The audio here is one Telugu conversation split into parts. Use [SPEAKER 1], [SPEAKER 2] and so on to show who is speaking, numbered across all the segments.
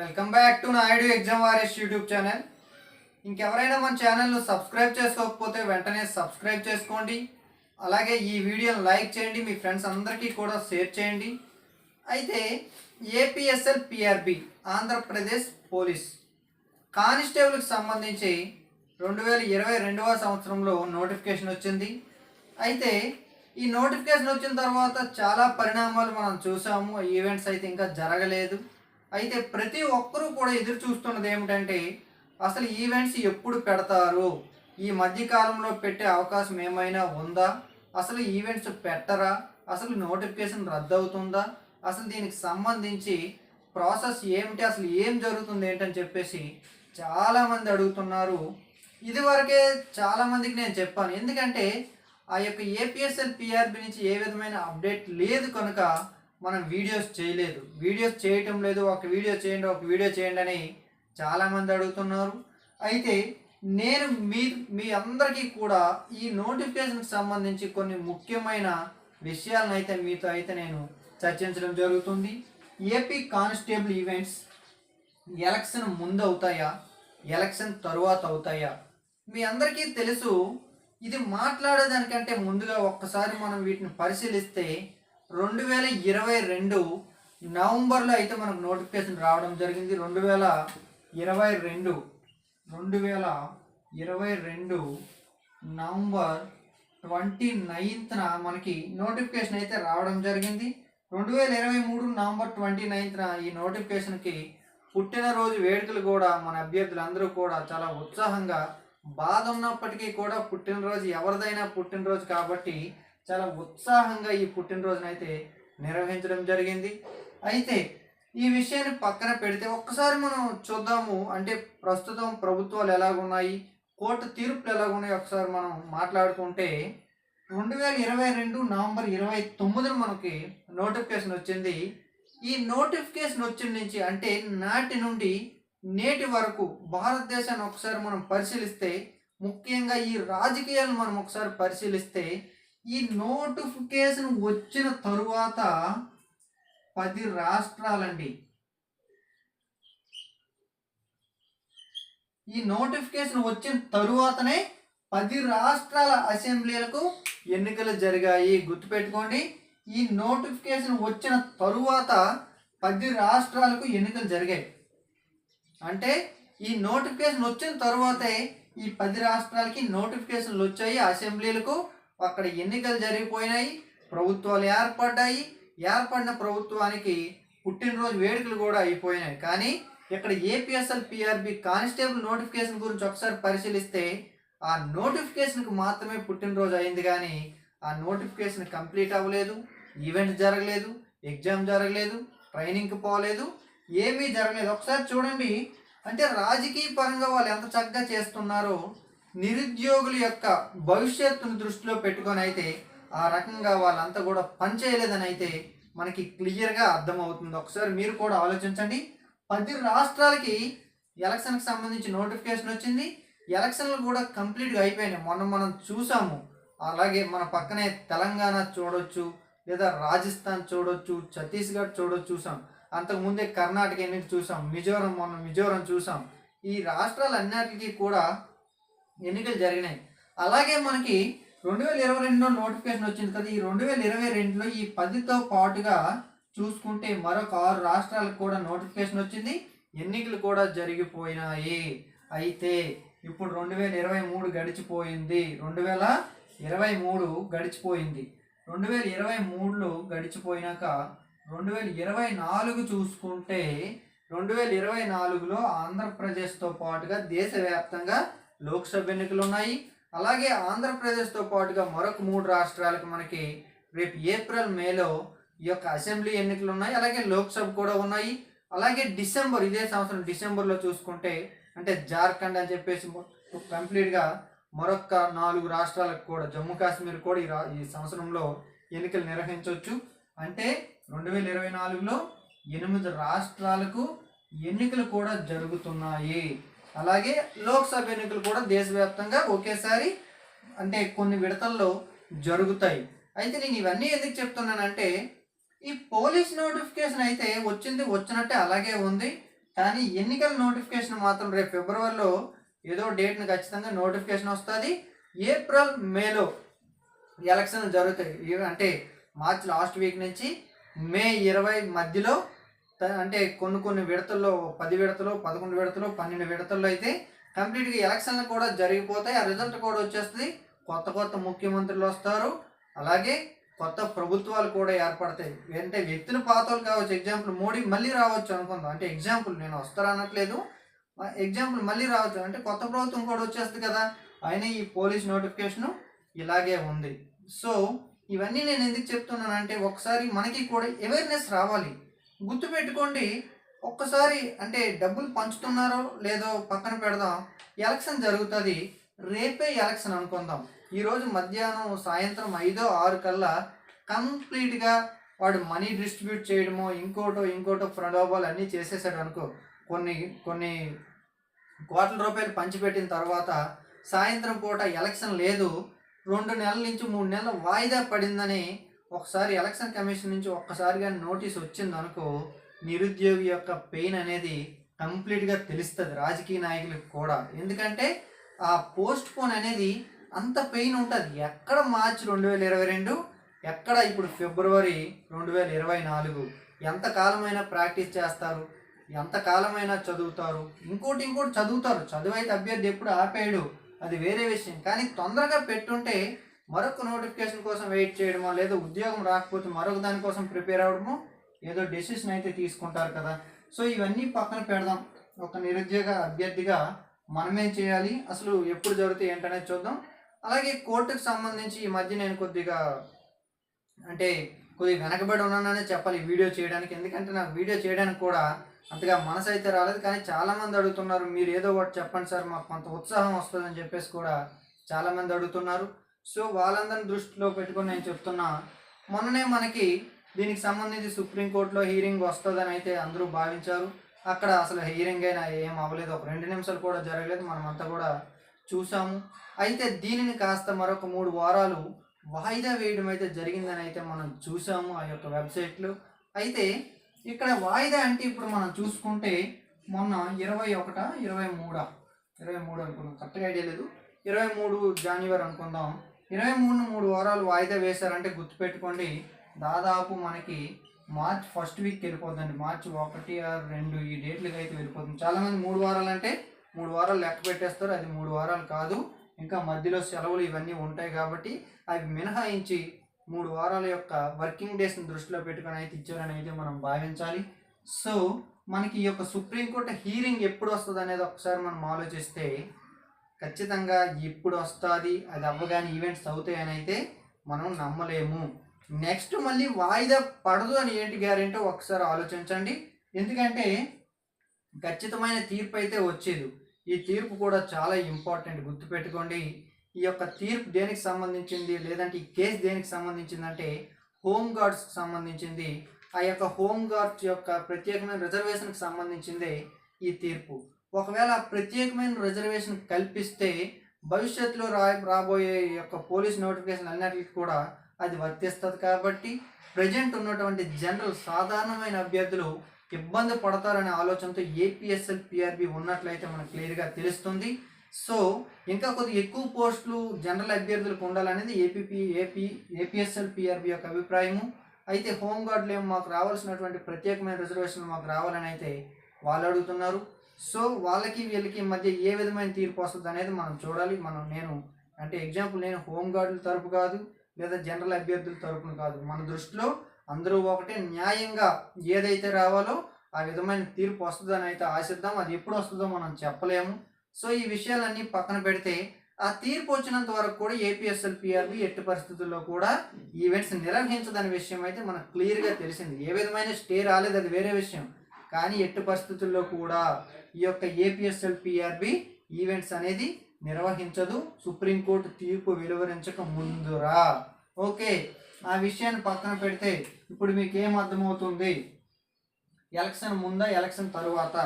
[SPEAKER 1] Welcome back to Naidu exam warriors YouTube channel. ఇంకెవరైనా మన ఛానల్ను సబ్స్క్రైబ్ చేసుకోకపోతే వెంటనే సబ్స్క్రైబ్ చేసుకోండి. అలాగే ఈ వీడియోని లైక్ చేయండి మీ ఫ్రెండ్స్ అందరికీ కూడా షేర్ చేయండి. అయితే ఏపీఎస్ఎల్ పిఆర్బి ఆంధ్రప్రదేశ్ పోలీస్ కానిస్టేబుల్కి సంబంధించి రెండు వేల ఇరవై రెండవ సంవత్సరంలో నోటిఫికేషన్ వచ్చింది. అయితే ఈ నోటిఫికేషన్ వచ్చిన తర్వాత చాలా పరిణామాలు మనం చూసాము. ఈవెంట్స్ అయితే ఇంకా జరగలేదు. అయితే ప్రతి ఒక్కరూ కూడా ఎదురు చూస్తున్నది ఏమిటంటే అసలు ఈవెంట్స్ ఎప్పుడు పెడతారు? ఈ మధ్యకాలంలో పెట్టే అవకాశం ఏమైనా ఉందా? అసలు ఈవెంట్స్ పెట్టరా? అసలు నోటిఫికేషన్ రద్దు అవుతుందా అసలు దీనికి సంబంధించి ప్రాసెస్ ఏమిటి? అసలు ఏం జరుగుతుంది ఏంటని చెప్పేసి చాలామంది అడుగుతున్నారు. ఇదివరకే చాలామందికి నేను చెప్పాను. ఎందుకంటే ఆ యొక్క ఏపీఎస్ఎల్ పిఆర్బి నుంచి ఏ విధమైన అప్డేట్ లేదు కనుక మనం వీడియోస్ చేయలేదు. వీడియోస్ చేయటం లేదు. ఒక వీడియో చేయండి ఒక వీడియో చేయండి అని చాలామంది అడుగుతున్నారు. అయితే నేను మీ మీ అందరికీ కూడా ఈ నోటిఫికేషన్కి సంబంధించి కొన్ని ముఖ్యమైన విషయాలను అయితే మీతో అయితే నేను చర్చించడం జరుగుతుంది. ఏపీ కానిస్టేబుల్ ఈవెంట్స్ ఎలక్షన్ ముందు అవుతాయా ఎలక్షన్ తరువాత అవుతాయా మీ అందరికీ తెలుసు ఇది మాట్లాడేదానికంటే ముందుగా ఒక్కసారి మనం వీటిని పరిశీలిస్తే రెండు వేల ఇరవై రెండు నవంబర్లో అయితే మనకు నోటిఫికేషన్ రావడం జరిగింది. రెండు వేల ఇరవై రెండు రెండు వేల ఇరవై రెండు నవంబర్ ట్వంటీ నైన్త్న మనకి నోటిఫికేషన్ అయితే రావడం జరిగింది. రెండు వేల ఇరవై మూడు నవంబర్ ట్వంటీ నైన్త్న ఈ నోటిఫికేషన్కి పుట్టినరోజు వేడుకలు కూడా మన అభ్యర్థులందరూ కూడా చాలా ఉత్సాహంగా బాధ ఉన్నప్పటికీ కూడా పుట్టినరోజు ఎవరిదైనా పుట్టినరోజు కాబట్టి చాలా ఉత్సాహంగా ఈ పుట్టినరోజునైతే నిర్వహించడం జరిగింది. అయితే ఈ విషయాన్ని పక్కన పెడితే ఒక్కసారి మనం చూద్దాము. అంటే ప్రస్తుతం ప్రభుత్వాలు ఎలాగున్నాయి? కోర్టు తీర్పులు ఎలాగున్నాయి? ఒకసారి మనం మాట్లాడుకుంటే రెండు వేల ఇరవై రెండు నవంబర్ ఇరవై తొమ్మిదిన మనకి నోటిఫికేషన్ వచ్చింది. ఈ నోటిఫికేషన్ వచ్చిన నుంచి అంటే నాటి నుండి నేటి వరకు భారతదేశాన్ని ఒకసారి మనం పరిశీలిస్తే ముఖ్యంగా ఈ రాజకీయాలను మనం ఒకసారి పరిశీలిస్తే ఈ నోటిఫికేషన్ వచ్చిన తరువాత పది రాష్ట్రాలండి. ఈ నోటిఫికేషన్ వచ్చిన తరువాతనే పది రాష్ట్రాల అసెంబ్లీలకు ఎన్నికలు జరిగాయి. గుర్తుపెట్టుకోండి ఈ నోటిఫికేషన్ వచ్చిన తరువాత పది రాష్ట్రాలకు ఎన్నికలు జరిగాయి. అంటే ఈ నోటిఫికేషన్ వచ్చిన తరువాతే ఈ పది రాష్ట్రాలకి నోటిఫికేషన్లు వచ్చాయి అసెంబ్లీలకు. అక్కడ ఎన్నికలు జరిగిపోయినాయి ప్రభుత్వాలు ఏర్పడ్డాయి. ఏర్పడిన ప్రభుత్వానికి పుట్టినరోజు వేడుకలు కూడా అయిపోయినాయి. కానీ ఇక్కడ ఏపీఎస్ఎల్ పిఆర్బి కానిస్టేబుల్ నోటిఫికేషన్ గురించి ఒకసారి పరిశీలిస్తే ఆ నోటిఫికేషన్కి మాత్రమే పుట్టినరోజు అయింది కానీ ఆ నోటిఫికేషన్ కంప్లీట్ అవ్వలేదు ఈవెంట్ జరగలేదు ఎగ్జామ్ జరగలేదు ట్రైనింగ్కి పోలేదు ఏమీ జరగలేదు. ఒకసారి చూడండి. అంటే రాజకీయ పరంగా వాళ్ళు ఎంత చక్కగా చేస్తున్నారో నిరుద్యోగుల యొక్క భవిష్యత్తును దృష్టిలో పెట్టుకొని అయితే ఆ రకంగా వాళ్ళంతా కూడా పనిచేయలేదని అయితే మనకి క్లియర్గా అర్థమవుతుంది. ఒకసారి మీరు కూడా ఆలోచించండి. పది రాష్ట్రాలకి ఎలక్షన్కి సంబంధించి నోటిఫికేషన్ వచ్చింది. ఎలక్షన్లు కూడా కంప్లీట్గా అయిపోయినాయి. మొన్న మనం చూసాము. అలాగే మన పక్కనే తెలంగాణ చూడొచ్చు లేదా రాజస్థాన్ చూడొచ్చు ఛత్తీస్గఢ్ చూడొచ్చు చూసాం. అంతకుముందే కర్ణాటక ఎన్నిక చూసాం. మిజోరం మొన్న మిజోరం చూసాం. ఈ రాష్ట్రాలన్నిటికీ కూడా ఎన్నికలు జరిగినాయి. అలాగే మనకి రెండు వేల ఇరవై రెండులో నోటిఫికేషన్ వచ్చింది కదా ఈ రెండు వేల ఇరవై రెండులో ఈ పదితో పాటుగా చూసుకుంటే మరొక ఆరు రాష్ట్రాలకు కూడా నోటిఫికేషన్ వచ్చింది. ఎన్నికలు కూడా జరిగిపోయినాయి. అయితే ఇప్పుడు రెండు వేల ఇరవై మూడు గడిచిపోయింది. రెండు వేల ఇరవై మూడు గడిచిపోయింది. రెండు వేల ఇరవై మూడులో గడిచిపోయినాక రెండు వేల ఇరవై నాలుగు చూసుకుంటే రెండు వేల ఇరవై నాలుగులో ఆంధ్రప్రదేశ్తో పాటుగా దేశవ్యాప్తంగా లోక్సభ ఎన్నికలు ఉన్నాయి. అలాగే ఆంధ్రప్రదేశ్తో పాటుగా మరొక మూడు రాష్ట్రాలకు మనకి రేపు ఏప్రిల్ మేలో ఈ యొక్క అసెంబ్లీ ఎన్నికలు ఉన్నాయి. అలాగే లోక్సభ కూడా ఉన్నాయి. అలాగే డిసెంబర్ ఇదే సంవత్సరం డిసెంబర్లో చూసుకుంటే అంటే జార్ఖండ్ అని చెప్పేసి కంప్లీట్గా మరొక నాలుగు రాష్ట్రాలకు కూడా జమ్మూ కాశ్మీర్ కూడా ఈ రా ఈ సంవత్సరంలో ఎన్నికలు నిర్వహించవచ్చు. అంటే రెండు వేల ఇరవై నాలుగులో ఎనిమిది రాష్ట్రాలకు ఎన్నికలు కూడా జరుగుతున్నాయి. అలాగే లోక్సభ ఎన్నికలు కూడా దేశవ్యాప్తంగా ఒకేసారి అంటే కొన్ని విడతల్లో జరుగుతాయి. అయితే నేను ఇవన్నీ ఎందుకు చెప్తున్నానంటే ఈ పోలీస్ నోటిఫికేషన్ అయితే వచ్చింది వచ్చినట్టే అలాగే ఉంది. కానీ ఎన్నికల నోటిఫికేషన్ మాత్రం రేపు ఫిబ్రవరిలో ఏదో డేట్ని ఖచ్చితంగా నోటిఫికేషన్ వస్తుంది. ఏప్రిల్ మేలో ఎలక్షన్ జరుగుతాయి. అంటే మార్చ్ లాస్ట్ వీక్ నుంచి మే ఇరవై మధ్యలో అంటే కొన్ని కొన్ని విడతల్లో పది విడతలు పదకొండు విడతలు పన్నెండు విడతల్లో అయితే కంప్లీట్గా ఎలక్షన్లు కూడా జరిగిపోతాయి. ఆ రిజల్ట్ కూడా వచ్చేస్తుంది. కొత్త కొత్త ముఖ్యమంత్రులు వస్తారు. అలాగే కొత్త ప్రభుత్వాలు కూడా ఏర్పడతాయి. అంటే వ్యక్తులు పాతలు కావచ్చు. ఎగ్జాంపుల్ మోడీ మళ్ళీ రావచ్చు అనుకుందాం. అంటే ఎగ్జాంపుల్ నేను వస్తారా అనట్లేదు ఎగ్జాంపుల్ మళ్ళీ రావచ్చు. అంటే కొత్త ప్రభుత్వం కూడా వచ్చేస్తుంది కదా. ఆయన ఈ పోలీస్ నోటిఫికేషను ఇలాగే ఉంది. సో ఇవన్నీ నేను ఎందుకు చెప్తున్నానంటే ఒకసారి మనకి కూడా అవేర్నెస్ రావాలి. గుర్తుపెట్టుకోండి ఒక్కసారి అంటే డబ్బులు పంచుతున్నారో లేదో పక్కన పెడదాం. ఎలక్షన్ జరుగుతుంది. రేపే ఎలక్షన్ అనుకుందాం. ఈరోజు మధ్యాహ్నం సాయంత్రం ఐదో ఆరు కల్లా కంప్లీట్గా వాడు మనీ డిస్ట్రిబ్యూట్ చేయడమో ఇంకోటో ఇంకోటో ప్రలోభాలు అన్నీ చేసేసాడు అనుకో. కొన్ని కొన్ని కోట్ల రూపాయలు పంచిపెట్టిన తర్వాత సాయంత్రం పూట ఎలక్షన్ లేదు. రెండు నెలల నుంచి మూడు నెలల వాయిదా పడిందని ఒకసారి ఎలక్షన్ కమిషన్ నుంచి ఒక్కసారిగా నోటీస్ వచ్చింది అనుకో నిరుద్యోగి యొక్క పెయిన్ అనేది కంప్లీట్గా తెలుస్తుంది రాజకీయ నాయకులకు కూడా. ఎందుకంటే ఆ పోస్ట్ పోన్ అనేది అంత పెయిన్ ఉంటుంది. ఎక్కడ మార్చి రెండు వేల ఇరవై రెండు ఎక్కడ ఇప్పుడు ఫిబ్రవరి రెండు వేల ఇరవై నాలుగు ఎంత కాలమైనా ప్రాక్టీస్ చేస్తారు ఎంతకాలమైనా చదువుతారు ఇంకోటి ఇంకోటి చదువుతారు. చదువు అయితే అభ్యర్థి ఎప్పుడు ఆపేయడు అది వేరే విషయం. కానీ తొందరగా పెట్టుంటే మరొక నోటిఫికేషన్ కోసం వెయిట్ చేయడమో లేదా ఉద్యోగం రాకపోతే మరొక దానికోసం ప్రిపేర్ అవ్వడమో ఏదో డెసిషన్ అయితే తీసుకుంటారు కదా. సో ఇవన్నీ పక్కన పెడదాం. ఒక నిరుద్యోగ అభ్యర్థిగా మనమేం చేయాలి. అసలు ఎప్పుడు జరుగుతాయి ఏంటనేది చూద్దాం. అలాగే కోర్టుకు సంబంధించి ఈ మధ్య నేను కొద్దిగా అంటే కొద్దిగా వెనకబడి ఉన్నాననే చెప్పాలి వీడియో చేయడానికి. ఎందుకంటే నాకు వీడియో చేయడానికి కూడా అంతగా మనసు అయితే రాలేదు. కానీ చాలామంది అడుగుతున్నారు. మీరు ఏదో ఒకటి చెప్పండి సార్. మాకు కొంత ఉత్సాహం వస్తుందని చెప్పేసి కూడా చాలామంది అడుగుతున్నారు. సో వాళ్ళందరిని దృష్టిలో పెట్టుకొని నేను చెప్తున్నా మొన్ననే మనకి దీనికి సంబంధించి సుప్రీంకోర్టులో హీరింగ్ వస్తుందని అయితే అందరూ భావించారు. అక్కడ అసలు హీరింగ్ అయినా ఏం అవ్వలేదు. ఒక రెండు నిమిషాలు కూడా జరగలేదు. మనం అంతా కూడా చూసాము. అయితే దీనిని కాస్త మరొక మూడు వారాలు వాయిదా వేయడం అయితే జరిగిందని అయితే మనం చూసాము ఆ యొక్క వెబ్సైట్లు. అయితే ఇక్కడ వాయిదా అంటే ఇప్పుడు మనం చూసుకుంటే మొన్న ఇరవై ఒకట ఇరవై మూడా? ఇరవై మూడు అనుకుందాం కరెక్ట్గా ఐడియా లేదు. ఇరవై మూడు జనవరి అనుకుందాం. ఇరవై మూడు మూడు వారాలు వాయిదా వేశారంటే గుర్తుపెట్టుకోండి. దాదాపు మనకి మార్చ్ ఫస్ట్ వీక్ వెళ్ళిపోతుందండి. మార్చ్ ఒకటి ఆరు రెండు ఈ డేట్లకి అయితే వెళ్ళిపోతుంది. చాలామంది మూడు వారాలు అంటే మూడు వారాలు లెక్క పెట్టేస్తారు. అది మూడు వారాలు కాదు. ఇంకా మధ్యలో సెలవులు ఇవన్నీ ఉంటాయి కాబట్టి అవి మినహాయించి మూడు వారాల యొక్క వర్కింగ్ డేస్ని దృష్టిలో పెట్టుకొని అయితే ఇచ్చారని అయితే మనం భావించాలి. సో మనకి ఈ యొక్క సుప్రీంకోర్టు హీరింగ్ ఎప్పుడు వస్తుంది అనేది ఒకసారి మనం ఆలోచిస్తే ఖచ్చితంగా ఎప్పుడు వస్తుంది అది అవ్వగానే ఈవెంట్స్ అవుతాయని అయితే మనం నమ్మలేము. నెక్స్ట్ మళ్ళీ వాయిదా పడదు అని ఏంటి గ్యారెంటీ ఒకసారి ఆలోచించండి. ఎందుకంటే ఖచ్చితమైన తీర్పు అయితే వచ్చేది. ఈ తీర్పు కూడా చాలా ఇంపార్టెంట్ గుర్తుపెట్టుకోండి. ఈ యొక్క తీర్పు దేనికి సంబంధించింది? లేదంటే ఈ కేసు దేనికి సంబంధించిందంటే హోమ్ గార్డ్స్కి సంబంధించింది. ఆ యొక్క హోమ్ గార్డ్స్ యొక్క ప్రత్యేకమైన రిజర్వేషన్కి సంబంధించిందే ఈ తీర్పు. ఒకవేళ ప్రత్యేకమైన రిజర్వేషన్ కల్పిస్తే భవిష్యత్తులో రా రాబోయే యొక్క పోలీస్ నోటిఫికేషన్ అన్నిటికీ కూడా అది వర్తిస్తుంది కాబట్టి ప్రజెంట్ ఉన్నటువంటి జనరల్ సాధారణమైన అభ్యర్థులు ఇబ్బంది పడతారనే ఆలోచనతో ఏపీఎస్ఎల్ పిఆర్బి ఉన్నట్లయితే మనకు క్లియర్గా తెలుస్తుంది. సో ఇంకా కొద్ది ఎక్కువ పోస్టులు జనరల్ అభ్యర్థులకు ఉండాలనేది ఏపీపీ ఏపీ ఏపీఎస్ఎల్ పిఆర్బి యొక్క అభిప్రాయము. అయితే హోంగార్డులు ఏమో మాకు రావాల్సినటువంటి ప్రత్యేకమైన రిజర్వేషన్ మాకు రావాలని అయితే వాళ్ళు అడుగుతున్నారు. సో వాళ్ళకి వీళ్ళకి మధ్య ఏ విధమైన తీర్పు వస్తుంది అనేది మనం చూడాలి. మనం నేను అంటే ఎగ్జాంపుల్ నేను హోమ్ గార్డుల తరపు కాదు లేదా జనరల్ అభ్యర్థుల తరపున కాదు. మన దృష్టిలో అందరూ ఒకటే న్యాయంగా ఏదైతే రావాలో ఆ విధమైన తీర్పు వస్తుందని అయితే ఆశిద్దాం. అది ఎప్పుడు వస్తుందో మనం చెప్పలేము. సో ఈ విషయాలన్నీ పక్కన పెడితే ఆ తీర్పు వచ్చినంత వరకు కూడా ఏపీఎస్ఎల్ పిఆర్బి ఎట్టి పరిస్థితుల్లో కూడా ఈవెంట్స్ నిర్వహించదనే విషయం అయితే మనకు క్లియర్గా తెలిసింది. ఏ విధమైన స్టే రాలేదు అది వేరే విషయం. కానీ ఎట్టి పరిస్థితుల్లో కూడా ఈ యొక్క ఏపీఎస్ఎల్ పిఆర్బి ఈవెంట్స్ అనేది నిర్వహించదు. సుప్రీంకోర్టు తీర్పు వెలువరించక ముందురా. ఓకే ఆ విషయాన్ని పక్కన పెడితే ఇప్పుడు మీకు ఏం అర్థమవుతుంది? ఎలక్షన్ ముందా ఎలక్షన్ తరువాత?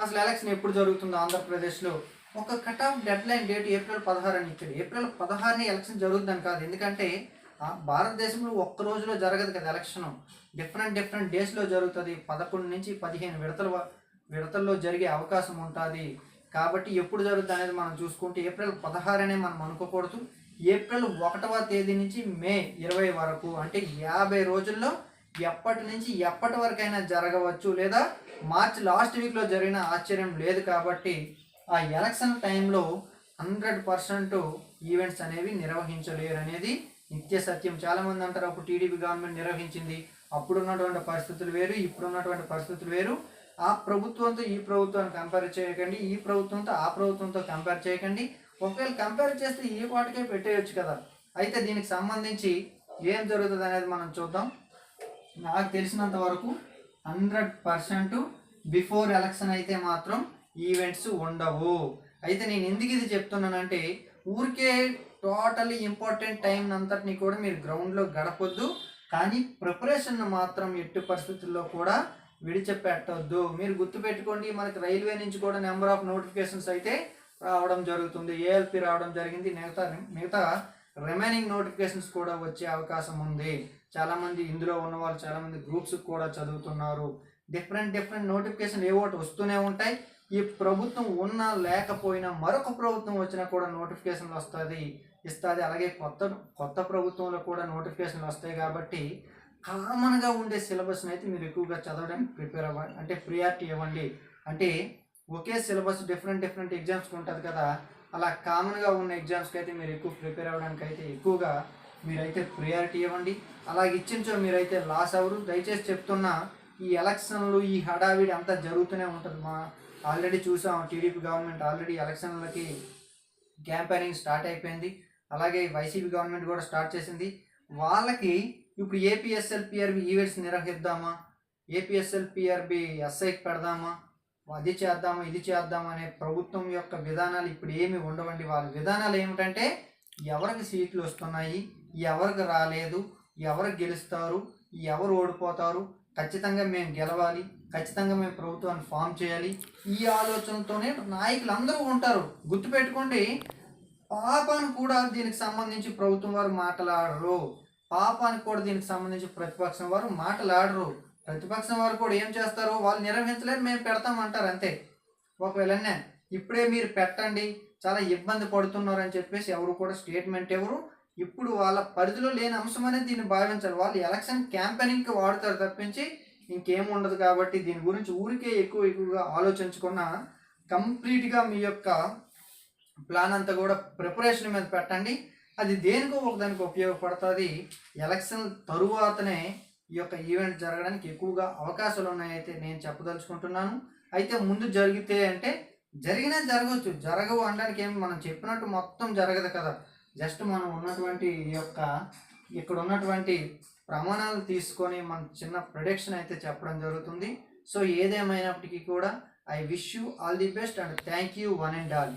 [SPEAKER 1] అసలు ఎలక్షన్ ఎప్పుడు జరుగుతుంది ఆంధ్రప్రదేశ్లో? ఒక cut off deadline date April పదహారు అని ఇచ్చాడు ఏప్రిల్ పదహారుని ఎలక్షన్ జరుగుతుందని కాదు. ఎందుకంటే ఆ భారతదేశంలో ఒక్క రోజులో జరగదు కదా ఎలక్షన్. డిఫరెంట్ డిఫరెంట్ డేస్లో జరుగుతుంది. పదకొండు నుంచి పదిహేను విడతల విడతల్లో జరిగే అవకాశం ఉంటుంది. కాబట్టి ఎప్పుడు జరుగుతుంది అనేది మనం చూసుకుంటే ఏప్రిల్ పదహారు అనే మనం అనుకోకూడదు. ఏప్రిల్ ఒకటవ తేదీ నుంచి మే ఇరవై వరకు అంటే యాభై రోజుల్లో ఎప్పటి నుంచి ఎప్పటి వరకైనా జరగవచ్చు లేదా మార్చ్ లాస్ట్ వీక్లో జరిగిన ఆశ్చర్యం లేదు కాబట్టి ఆ ఎలక్షన్ టైంలో హండ్రెడ్ పర్సెంట్ ఈవెంట్స్ అనేవి నిర్వహించలేరు అనేది నిత్య సత్యం. చాలామంది అంటారు అప్పుడు టీడీపీ గవర్నమెంట్ నిర్వహించింది అప్పుడు ఉన్నటువంటి పరిస్థితులు వేరు ఇప్పుడు ఉన్నటువంటి పరిస్థితులు వేరు. ఆ ప్రభుత్వంతో ఈ ప్రభుత్వాన్ని కంపేర్ చేయకండి ఈ ప్రభుత్వంతో ఆ ప్రభుత్వంతో కంపేర్ చేయకండి. ఒకవేళ కంపేర్ చేస్తే ఈ వాటికే పెట్టేయచ్చు కదా. అయితే దీనికి సంబంధించి ఏం జరుగుతుంది అనేది మనం చూద్దాం. నాకు తెలిసినంత వరకు హండ్రెడ్ పర్సెంట్ బిఫోర్ ఎలక్షన్ అయితే మాత్రం ఈవెంట్స్ ఉండవు. అయితే నేను ఎందుకు ఇది చెప్తున్నానంటే ఊరికే టోటలీ ఇంపార్టెంట్ టైం అంతటిని కూడా మీరు గ్రౌండ్లో గడపొద్దు. కానీ ప్రిపరేషన్ మాత్రం ఎట్టి పరిస్థితుల్లో కూడా విడిచిపెట్టొద్దు. మీరు గుర్తుపెట్టుకోండి మనకి రైల్వే నుంచి కూడా నెంబర్ ఆఫ్ నోటిఫికేషన్స్ అయితే రావడం జరుగుతుంది. ఏఎల్పి రావడం జరిగింది. మిగతా మిగతా రిమైనింగ్ నోటిఫికేషన్స్ కూడా వచ్చే అవకాశం ఉంది. చాలామంది ఇందులో ఉన్న వాళ్ళు చాలామంది గ్రూప్స్ కూడా చదువుతున్నారు. డిఫరెంట్ డిఫరెంట్ నోటిఫికేషన్ ఏ ఒకటి వస్తూనే ఉంటాయి. ఈ ప్రభుత్వం ఉన్నా లేకపోయినా మరొక ప్రభుత్వం వచ్చినా కూడా నోటిఫికేషన్లు వస్తుంది ఇస్తుంది. అలాగే కొత్త కొత్త ప్రభుత్వంలో కూడా నోటిఫికేషన్లు వస్తాయి కాబట్టి కామన్గా ఉండే సిలబస్ని అయితే మీరు ఎక్కువగా చదవడానికి ప్రిపేర్ అవ్వండి అంటే ప్రియారిటీ ఇవ్వండి. అంటే ఒకే సిలబస్ డిఫరెంట్ డిఫరెంట్ ఎగ్జామ్స్కి ఉంటుంది కదా అలా కామన్గా ఉన్న ఎగ్జామ్స్కి అయితే మీరు ఎక్కువ ప్రిపేర్ అవ్వడానికి అయితే ఎక్కువగా మీరైతే ప్రియారిటీ ఇవ్వండి. అలా ఇచ్చించో మీరైతే లాస్ అవ్వరు. దయచేసి చెప్తున్నా ఈ ఎలక్షన్లు ఈ హడావిడి అంతా జరుగుతూనే ఉంటుంది. మా ఆల్రెడీ చూసాం టీడీపీ గవర్నమెంట్ ఆల్రెడీ ఎలక్షన్లకి క్యాంపెయినింగ్ స్టార్ట్ అయిపోయింది. అలాగే వైసీపీ గవర్నమెంట్ కూడా స్టార్ట్ చేసింది. వాళ్ళకి ఇప్పుడు ఏపీఎస్ఎల్ పిఆర్బి ఈవెంట్స్ నిర్వహిద్దామా? ఏపీఎస్ఎల్ పిఆర్బి ఎస్ఐకి పెడదామా? అది చేద్దామా ఇది చేద్దామా అనే ప్రభుత్వం యొక్క విధానాలు ఇప్పుడు ఏమి ఉండవండి. వాళ్ళ విధానాలు ఏమిటంటే ఎవరికి సీట్లు వస్తున్నాయి ఎవరికి రాలేదు ఎవరు గెలుస్తారు ఎవరు ఓడిపోతారు ఖచ్చితంగా మేము గెలవాలి ఖచ్చితంగా మేము ప్రభుత్వాన్ని ఫామ్ చేయాలి. ఈ ఆలోచనతోనే నాయకులు అందరూ ఉంటారు. గుర్తుపెట్టుకోండి పాపాను కూడా దీనికి సంబంధించి ప్రభుత్వం వారు మాట్లాడరు. పాపానికి కూడా దీనికి సంబంధించి ప్రతిపక్షం వారు మాట్లాడరు. ప్రతిపక్షం వారు కూడా ఏం చేస్తారు? వాళ్ళు నిర్వహించలేరు మేము పెడతామంటారు అంతే. ఒకవేళ ఇప్పుడే మీరు పెట్టండి చాలా ఇబ్బంది పడుతున్నారు అని చెప్పేసి ఎవరు కూడా స్టేట్మెంట్ ఎవరు ఇప్పుడు వాళ్ళ పరిధిలో లేని అంశం అనేది దీన్ని భావించాలి. వాళ్ళు ఎలక్షన్ క్యాంపెయినింగ్కి వాడతారు తప్పించి ఇంకేం ఉండదు కాబట్టి దీని గురించి ఊరికే ఎక్కువ ఎక్కువగా ఆలోచించకుండా కంప్లీట్గా మీ యొక్క ప్లాన్ అంతా కూడా ప్రిపరేషన్ మీద పెట్టండి. అది దేనికో ఒకదానికి ఉపయోగపడుతుంది. ఎలక్షన్ తరువాతనే ఈ యొక్క ఈవెంట్ జరగడానికి ఎక్కువగా అవకాశాలు ఉన్నాయైతే నేను చెప్పదలుచుకుంటున్నాను. అయితే ముందు జరిగితే అంటే జరిగినా జరగవచ్చు జరగవు అనడానికి ఏం మనం చెప్పినట్టు మొత్తం జరగదు కదా. జస్ట్ మనం ఉన్నటువంటి ఈ యొక్క ఇక్కడ ఉన్నటువంటి ప్రమాణాలు తీసుకొని మన చిన్న ప్రొడక్షన్ అయితే చెప్పడం జరుగుతుంది. సో ఏదేమైనప్పటికీ కూడా I wish you all the best and thank you one and all